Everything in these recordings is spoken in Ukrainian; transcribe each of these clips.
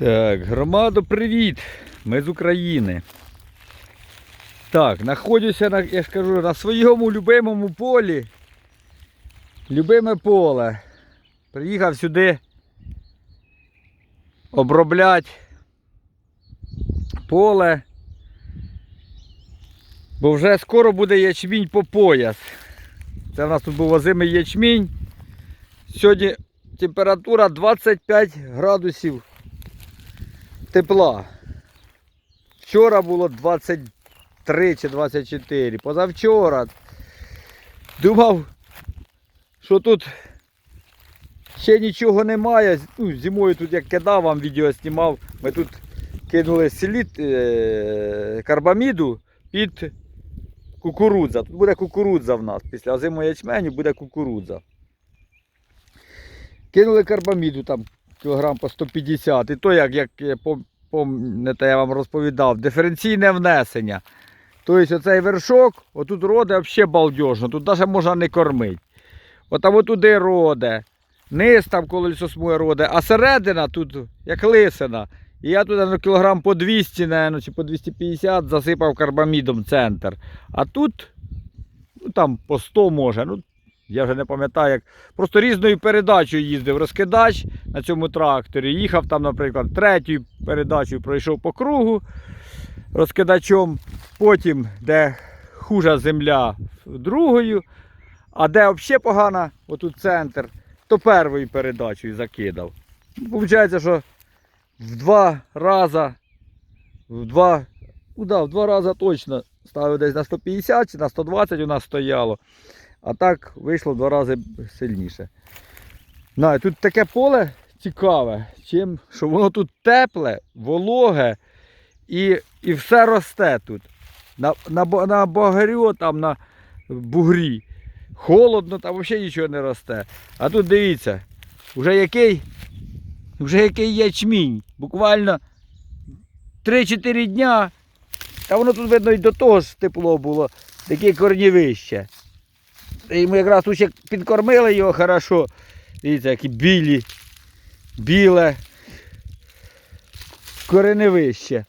Так, громадо, привіт! Ми з України. Так, знаходжуся, на, я ж на своєму любимому полі. Любиме поле. Приїхав сюди обробляти поле. Бо вже скоро буде ячмінь по пояс. Це в нас тут був озимий ячмінь. Сьогодні температура 25 градусів тепла. Вчора було 23 чи 24. Позавчора. Думав, що тут ще нічого немає. Ну, зимою тут як кидав, вам відео знімав. Ми тут кинули селіт е- карбаміду під кукурудза. Тут буде кукурудза в нас. Після озимого ячменю буде кукурудза. Кинули карбаміду там кілограм по 150. І то, як, як пом- помните, я вам розповідав, диференційне внесення. Тобто оцей вершок, отут роде взагалі балдежно, тут навіть можна не кормити. От там отуди роде, низ там колесо смує роде, а середина тут як лисина. І я туди ну, кілограм по 200, наверное, чи по 250 засипав карбамідом центр. А тут, ну там по 100 може. Ну, я вже не пам'ятаю, як. Просто різною передачею їздив розкидач на цьому тракторі. Їхав там, наприклад, третьою передачею пройшов по кругу розкидачом. Потім, де хужа земля, другою. А де взагалі погана, отут центр, то першою передачею закидав. Получається, що в два рази, в два, ну да, в два рази точно ставив десь на 150 чи на 120 у нас стояло. А так вийшло в два рази сильніше. На, тут таке поле цікаве, чим, що воно тут тепле, вологе і, і все росте тут. На, на, на багарю, там на бугрі. Холодно, там взагалі нічого не росте. А тут дивіться, вже який, вже який ячмінь. Буквально 3-4 дня. Та воно тут видно і до того ж тепло було, таке корнівище. І ми якраз тут підкормили його хорошо. Дивіться, які білі, біле кореневище.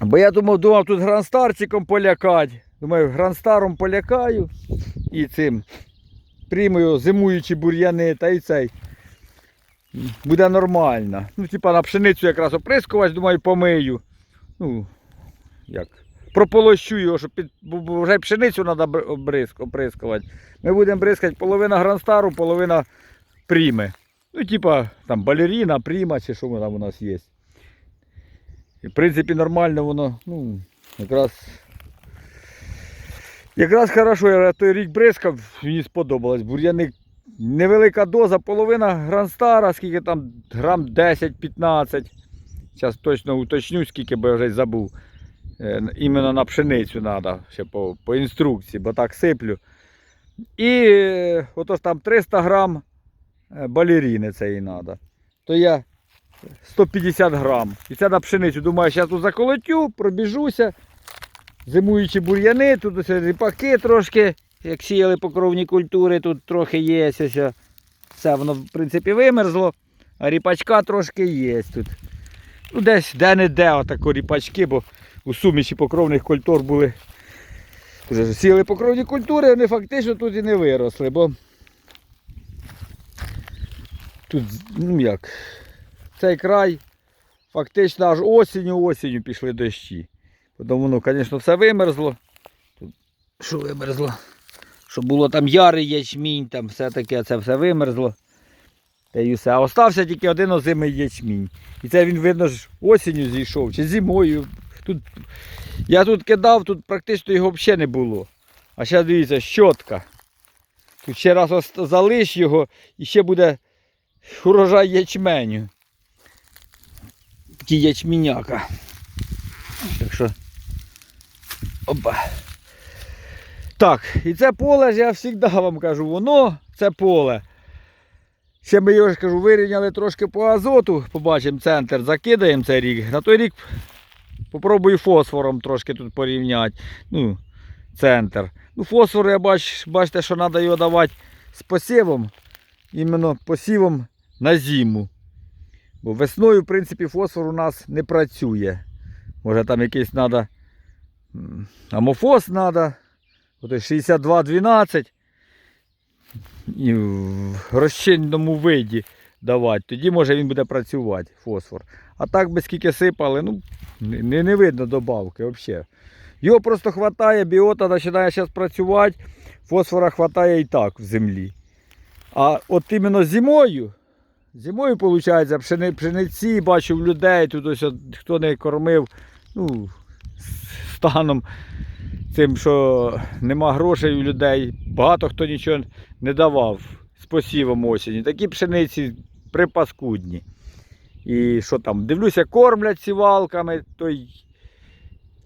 Бо я думав, думав тут гранстарчиком полякати. Думаю, гранстаром полякаю і цим приймою зимуючі бур'яни та й цей. Буде нормально. Ну, типа на пшеницю якраз оприскувач, думаю, помию. Ну, як. Прополощу його, щоб під... бо- бо вже пшеницю треба обриск... оприскувати. Ми будемо бризкати половина гранстару, половина пріми. Ну, типа там балеріна, пріма чи що там у нас є. І, в принципі, нормально воно, ну, якраз. Якраз хорошо, я той рік бризкав, мені сподобалось. Бур'яник невелика доза, половина гранстара, скільки там грам 10-15. Зараз точно уточню, скільки би я вже забув. Е, Іменно на пшеницю треба, ще по, по інструкції, бо так сиплю. І е, отож там 300 грам е, балеріни цієї треба. То я 150 грам. І це на пшеницю. Думаю, зараз тут заколотю, пробіжуся. Зимуючі бур'яни, тут ось ріпаки трошки, як сіяли покровні культури, тут трохи є. Ось, ось. Все воно в принципі вимерзло, а ріпачка трошки є тут. Ну, десь де-не-де отако ріпачки, бо у суміші покровних культур були. Вже сіяли покровні культури, вони фактично тут і не виросли, бо тут, ну як, цей край фактично аж осінню осінню пішли дощі. Тому воно, звісно, все вимерзло. Що вимерзло? Що було там ярий ячмінь, там все таке, це все вимерзло. Та й все. А остався тільки один озимий ячмінь. І це він, видно ж, осінню зійшов, чи зимою. Тут, я тут кидав, тут практично його взагалі не було. А зараз дивіться, щотка. Тут ще раз залиш його і ще буде урожай ячменю. Такий ячміняка. Так що. Опа. Так, і це поле я завжди вам кажу, воно це поле. Ще ми його ж кажу, вирівняли трошки по азоту, побачимо центр, закидаємо цей рік. На той рік попробую фосфором трошки тут порівняти. Ну, центр. Ну, фосфор я бач, бачите, що треба його давати з посівом. Іменно посівом на зиму. Бо весною, в принципі, фосфор у нас не працює. Може там якийсь треба амофос треба. Ото 6212 і в розчинному виді давати. Тоді може він буде працювати, фосфор. А так без скільки сипали, ну, не, не видно добавки взагалі. Його просто вистачає, біота починає зараз працювати, фосфора вистачає і так в землі. А от іменно зимою, зимою, виходить, пшени, пшениці, бачу людей, тут ось хто не кормив, ну, станом тим, що нема грошей у людей, багато хто нічого не давав з посівом осені. Такі пшениці припаскудні. І що там, дивлюся, кормлять сівалками, той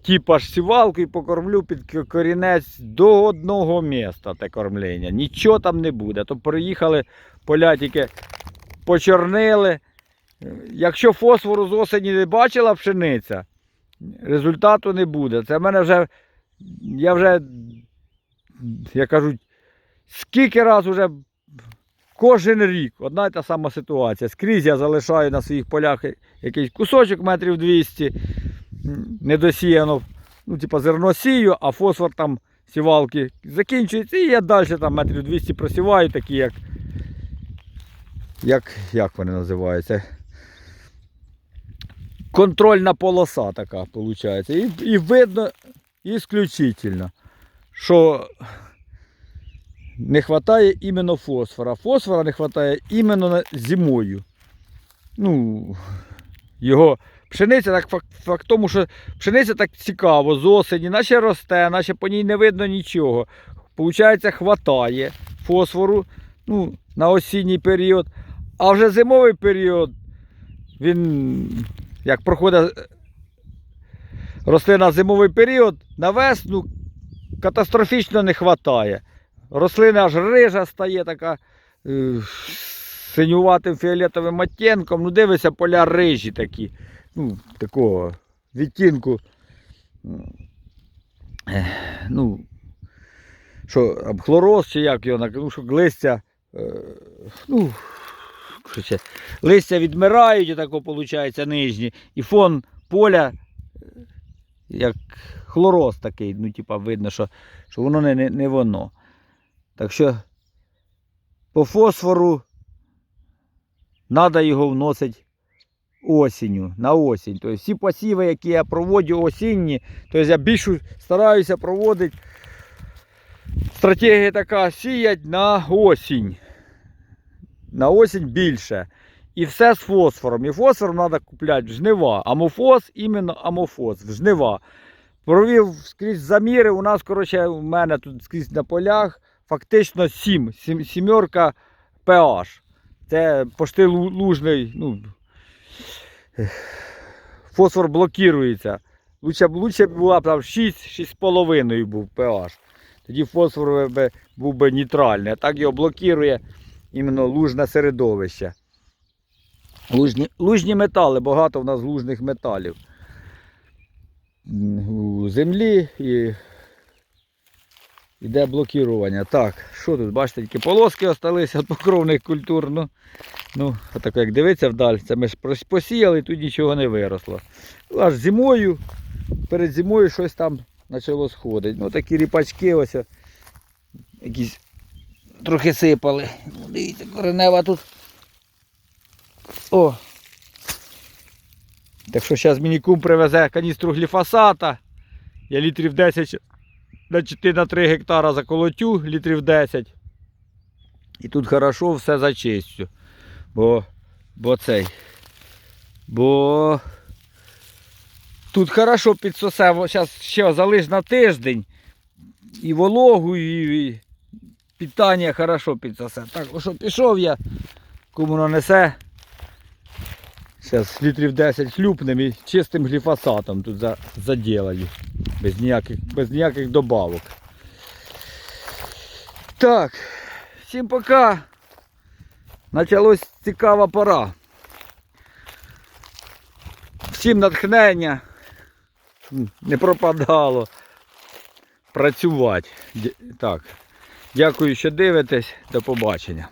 типа ж сівалку і покормлю під корінець до одного міста те кормлення. Нічого там не буде. То приїхали, поля тільки почорнили. Е, Якщо фосфору з осені не бачила пшениця, результату не буде. Це в мене вже, я вже, як кажуть, скільки раз уже кожен рік одна й та сама ситуація. Скрізь я залишаю на своїх полях якийсь кусочок метрів 200, недосіяно, ну, типа зерно сію, а фосфор там сівалки закінчується, і я далі там метрів 200 просіваю, такі як, як, як вони називаються. Контрольна полоса така виходить. І, і видно ісключительно, що не вистачає іменно фосфора. Фосфора не вистачає іменно зимою. Ну, його пшениця так факт, тому, що пшениця так цікаво, з осені, наче росте, наче по ній не видно нічого. Получається, хватає фосфору ну, на осінній період. А вже зимовий період, він як проходить е, рослина зимовий період, на весну катастрофічно не вистачає. Рослина аж рижа стає така е, синюватим фіолетовим оттінком. Ну, дивися, поля рижі такі. Ну, такого відтінку. Ну, що, там, хлороз чи як його, ну, що листя, е, ну, короче, листя відмирають, отако виходить, нижні, і фон поля, е, як хлороз такий, ну, типа, видно, що, що воно не, не, не воно. Так що по фосфору треба його вносити осінню, на осінь. Тобто всі посіви, які я проводжу осінні, тобто я більше стараюся проводити. Стратегія така сіять на осінь. На осінь більше. І все з фосфором. І фосфором треба купляти в жнива. Амофос, іменно амофос, в жнива. Провів скрізь заміри. У нас, коротше, у мене тут скрізь на полях фактично 7. Сім, сімерка pH. Це пошти лужний. Ну, фосфор блокується. Лучше, лучше була б там 6, 6,5 був pH. Тоді фосфор би, був би нейтральний. А так його блокує іменно лужне середовище. Лужні, лужні метали, багато в нас лужних металів. У землі і йде блокування. Так, що тут, бачите, тільки полоски залишилися від покровних культур. Ну, ну отако, як дивитися вдаль, це ми ж посіяли, тут нічого не виросло. Аж зимою, перед зимою щось там почало сходити. Ну такі ріпачки ось якісь трохи сипали. Ну, Дивіться, коренева тут. О! Так що зараз мені кум привезе каністру гліфосата. Я літрів 10 на 4 на 3 гектара заколотю, літрів 10. І тут хорошо все зачистю. Бо, бо цей. Бо тут хорошо підсосе. Зараз ще залиш на тиждень. І вологу, і, питання хорошо підсосе. Так, що пішов я, кому нанесе. Зараз літрів 10 хлюпнем і чистим гліфосатом тут за, заділаю. Без ніяких, без ніяких добавок. Так, всім пока. Началось цікава пора. Всім натхнення. Не пропадало. Працювати. Так. Дякую, що дивитесь. До побачення.